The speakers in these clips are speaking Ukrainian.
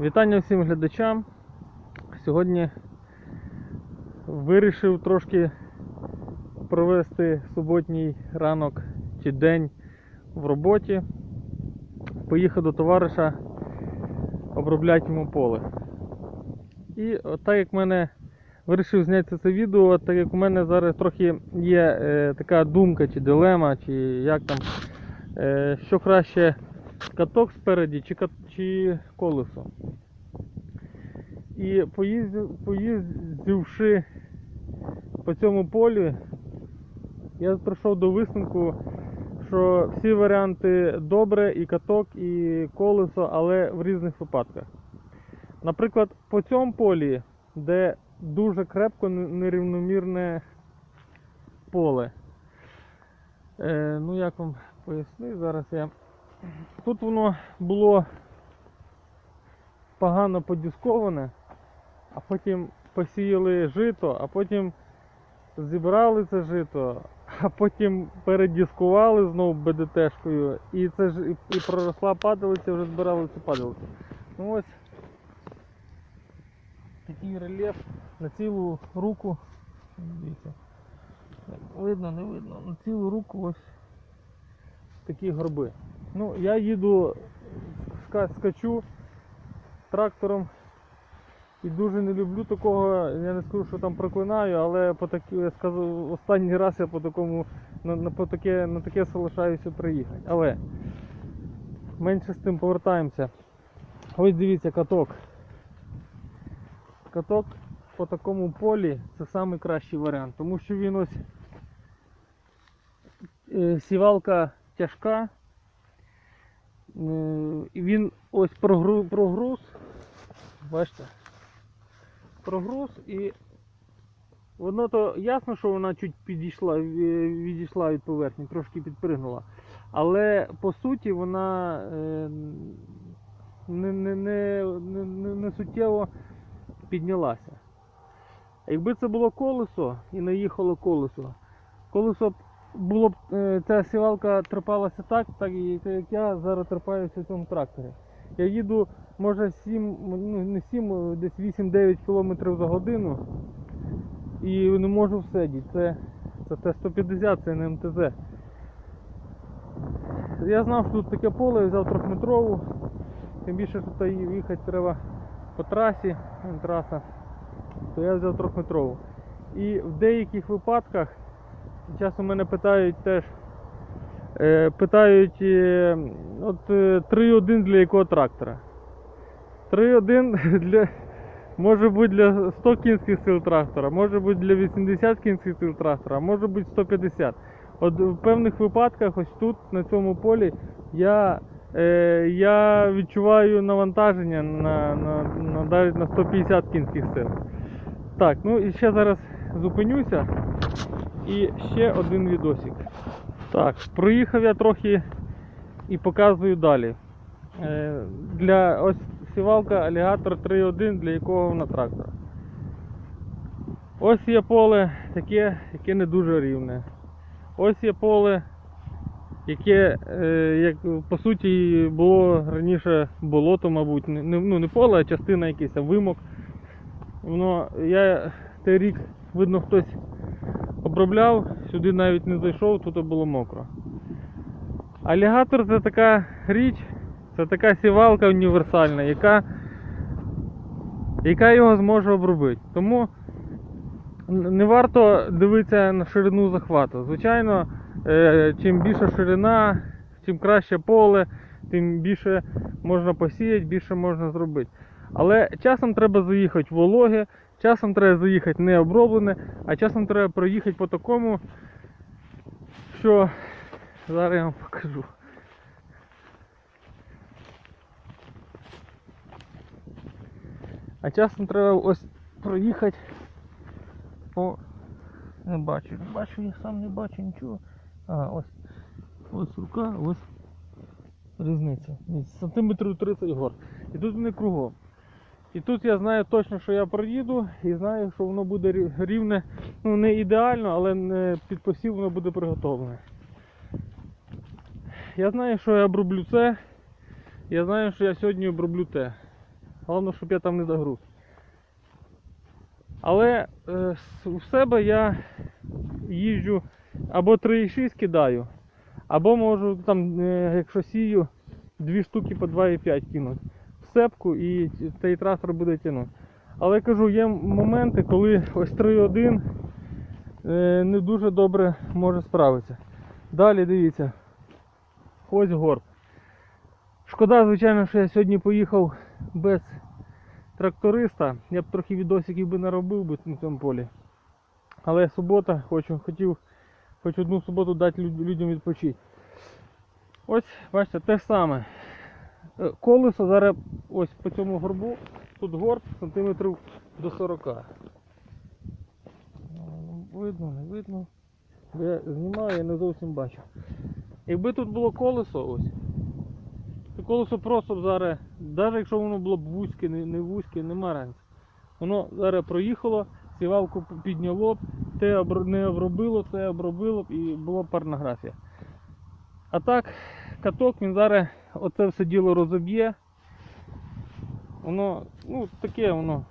Вітання всім глядачам. Сьогодні вирішив трошки провести суботній ранок чи день в роботі. Поїхав до товариша обробляти йому поле. І так як в мене вирішив зняти це відео, так як у мене зараз трохи є е, така думка чи дилема, чи як там, е, що краще каток спереді чи, чи колесо. І поїздив, поїздивши по цьому полі, я прийшов до висновку, що всі варіанти добре, і каток, і колесо, але в різних випадках. Наприклад, по цьому полі, де дуже крепко нерівномірне поле. Е, ну як вам пояснити, зараз я. Тут воно було погано подісковане, а потім посіяли жито, а потім зібрали це жито, а потім передіскували знову БДТшкою, і це ж і, проросла падалиця, вже збирали цю падалицю. Ну ось такий рельєф на цілу руку. Дивіться. Видно, не видно. На цілу руку ось такі горби. Ну, я їду, скачу трактором і дуже не люблю такого, я не скажу, що там проклинаю, але по такі, я скажу, останній раз я по такому, на, на, по таке, на таке залишаюся приїхати. Але менше з тим повертаємося. Ось дивіться каток. Каток по такому полі це найкращий варіант, тому що він ось е, сівалка тяжка. Е, він ось прогруз. Бачите? Прогруз і воно то ясно, що вона чуть підійшла, відійшла від поверхні, трошки підпригнула. Але по суті вона е, не, не, не, не, не, не суттєво піднялася. Якби це було колесо і наїхало колесо, колесо б було б е, ця сівалка трепалася так, так як я зараз трепаюся в цьому тракторі. Я їду, може 7, ну не 7, десь 8-9 км за годину і не можу всидіти. Це, це Т-150, це не МТЗ. Я знав, що тут таке поле, взяв трьохметрову, тим більше що тут їхати треба по трасі, траса, то я взяв трьохметрову. І в деяких випадках Часом мене питають теж. Е, питають, е, от е, 3.1 для якого трактора? 3.1 для, може бути для 100 кінських сил трактора, може бути для 80 кінських сил трактора, може бути 150. От в певних випадках, ось тут, на цьому полі, я, е, я відчуваю навантаження на, на, на, навіть на 150 кінських сил. Так, ну і ще зараз зупинюся. І ще один відосик. Так, проїхав я трохи і показую далі. Е, для ось сівалка алігатор 3.1, для якого вона трактор. Ось є поле таке, яке не дуже рівне. Ось є поле, яке, е, як по суті, було раніше болото, мабуть, не, ну не поле, а частина якийсь а вимок. Воно, я той рік, видно, хтось обробляв, сюди навіть не зайшов, тут було мокро. Алігатор це така річ, це така сівалка універсальна, яка, яка його зможе обробити. Тому не варто дивитися на ширину захвату. Звичайно, е, чим більша ширина, чим краще поле, тим більше можна посіяти, більше можна зробити. Але часом треба заїхати вологе, часом треба заїхати не оброблене, а часом треба проїхати по такому, що зараз я вам покажу. А часом треба ось проїхати. О, не бачу, не бачу, я сам не бачу нічого. А, ось. Ось рука, ось різниця. Сантиметрів 30 гор. І тут вони кругом. І тут я знаю точно, що я проїду, і знаю, що воно буде рівне, ну не ідеально, але під посів воно буде приготовлене. Я знаю, що я оброблю це, я знаю, що я сьогодні оброблю те. Головне, щоб я там не загруз. Але е, себе я їжджу або 3,6 кидаю, або можу там, е, якщо сію, дві штуки по 2,5 кинути в сепку і цей трактор буде тягнути. Але кажу, є моменти, коли ось 3,1 е, не дуже добре може справитися. Далі дивіться. Ось горб. Шкода, звичайно, що я сьогодні поїхав без тракториста. Я б трохи відосиків би наробив би на цьому полі. Але субота, хочу, хотів хоч одну суботу дати людям відпочити. Ось, бачите, те ж саме. Е, Колесо зараз ось по цьому горбу, тут горб сантиметрів до 40. Е, Видно, не видно. Я знімаю, я не зовсім бачу. Якби тут було колесо ось, то колесо просто зараз, навіть якщо воно було б вузьке, не, вузьке, нема разниці. Воно зараз проїхало, сівалку підняло б, те не обробило, те обробило б і була б. А так, каток він зараз оце все діло розоб'є. Воно, ну, таке воно.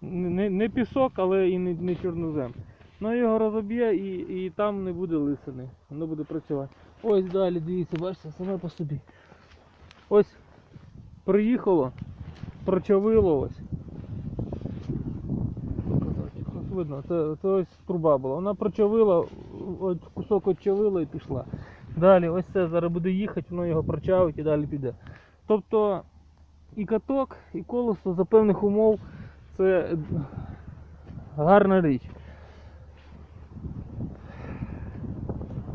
Не, не- пісок, але і не, не чорнозем. Ну його розоб'є і, і там не буде лисини. Воно буде працювати. Ось далі, дивіться, бачите, саме по собі. Ось приїхало, прочавило ось. Видно, це, це ось труба була. Вона прочавила, кусок очавила і пішла. Далі ось це зараз буде їхати, воно його прочавить і далі піде. Тобто і каток, і колесо за певних умов це гарна річ.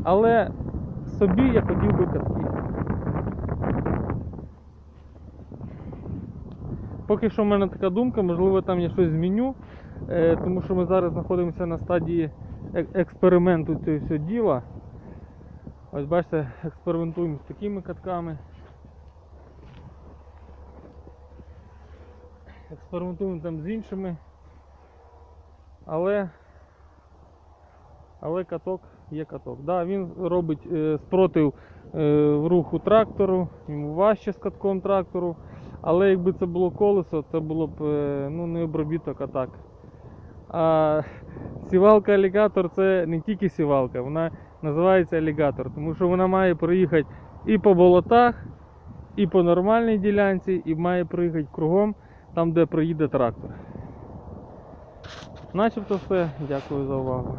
Але собі я хотів би катки. Поки що в мене така думка, можливо там я щось зміню, е, тому що ми зараз знаходимося на стадії експерименту цього всього діла. Ось бачите, експериментуємо з такими катками. Експериментуємо там з іншими. Але але каток є каток. Да, він робить е, спротив е, в руху трактору, йому важче з катком трактору. Але якби це було колесо, це було б е, ну, не обробіток, а так. А сівалка алігатор це не тільки сівалка, вона називається алігатор, тому що вона має проїхати і по болотах, і по нормальній ділянці, і має проїхати кругом там, де проїде трактор. Начебто все. Дякую за увагу.